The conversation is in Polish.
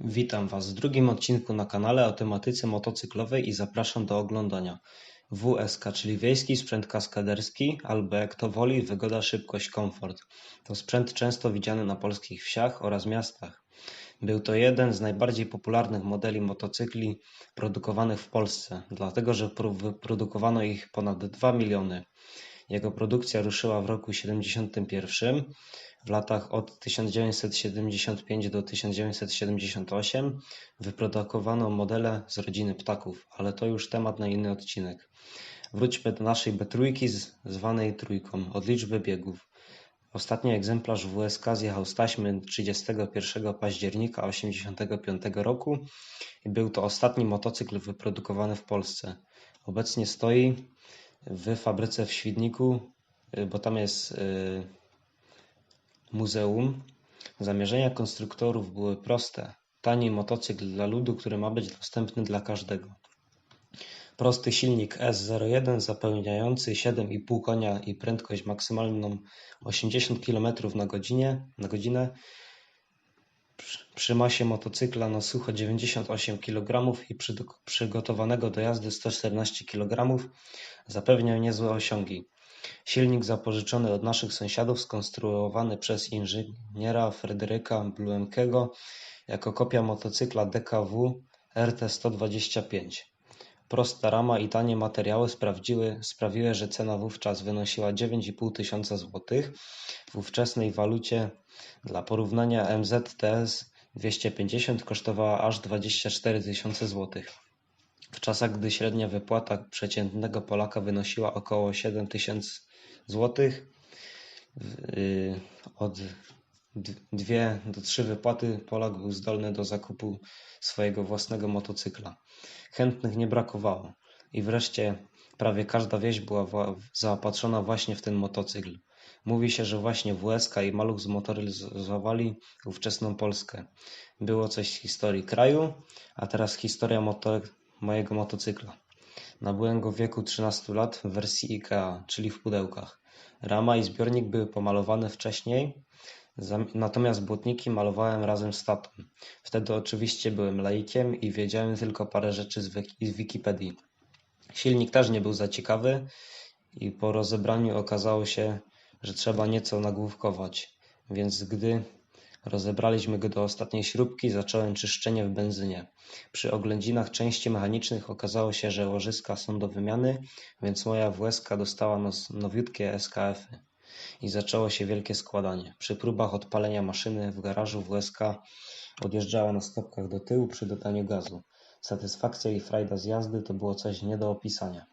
Witam Was w drugim odcinku na kanale o tematyce motocyklowej i zapraszam do oglądania. WSK, czyli Wiejski Sprzęt Kaskaderski, albo jak to woli, wygoda, szybkość, komfort. To sprzęt często widziany na polskich wsiach oraz miastach. Był to jeden z najbardziej popularnych modeli motocykli produkowanych w Polsce, dlatego że wyprodukowano ich ponad 2 miliony. Jego produkcja ruszyła w roku 1971. W latach od 1975 do 1978 wyprodukowano modele z rodziny ptaków, ale to już temat na inny odcinek. Wróćmy do naszej B3 zwanej trójką od liczby biegów. Ostatni egzemplarz WSK zjechał z taśmy 31 października 1985 roku i był to ostatni motocykl wyprodukowany w Polsce. Obecnie stoi w fabryce w Świdniku, y, bo tam jest y, muzeum. Zamierzenia konstruktorów były proste. Tani motocykl dla ludu, który ma być dostępny dla każdego. Prosty silnik S01 zapełniający 7,5 konia i prędkość maksymalną 80 km na godzinę, na godzinę przy masie motocykla na sucho 98 kg i przygotowanego do jazdy 114 kg zapewniał niezłe osiągi. Silnik zapożyczony od naszych sąsiadów skonstruowany przez inżyniera Fryderyka Bluemkego jako kopia motocykla DKW RT-125. Prosta rama i tanie materiały sprawiły, że cena wówczas wynosiła 9,5 tysiąca złotych w ówczesnej walucie. Dla porównania MZTS 250 kosztowała aż 24 tysiące złotych. W czasach gdy średnia wypłata przeciętnego Polaka wynosiła około 7 tysięcy złotych, y, od dwie do trzy wypłaty Polak był zdolny do zakupu swojego własnego motocykla. Chętnych nie brakowało i wreszcie prawie każda wieś była zaopatrzona właśnie w ten motocykl. Mówi się, że właśnie WSK i Maluch zmotoryzowali ówczesną Polskę. Było coś z historii kraju, a teraz historia mojego motocykla. Nabyłem go w wieku 13 lat w wersji IKEA, czyli w pudełkach. Rama i zbiornik były pomalowane wcześniej, natomiast błotniki malowałem razem z tatą. Wtedy oczywiście byłem laikiem i wiedziałem tylko parę rzeczy z Wikipedii. Silnik też nie był za ciekawy i po rozebraniu okazało się, że trzeba nieco nagłówkować, więc gdy rozebraliśmy go do ostatniej śrubki, zacząłem czyszczenie w benzynie. Przy oględzinach części mechanicznych okazało się, że łożyska są do wymiany, więc moja WSK dostała nowiutkie SKF-y i zaczęło się wielkie składanie. Przy próbach odpalenia maszyny w garażu WSK odjeżdżała na stopkach do tyłu przy dodaniu gazu. Satysfakcja i frajda z jazdy to było coś nie do opisania.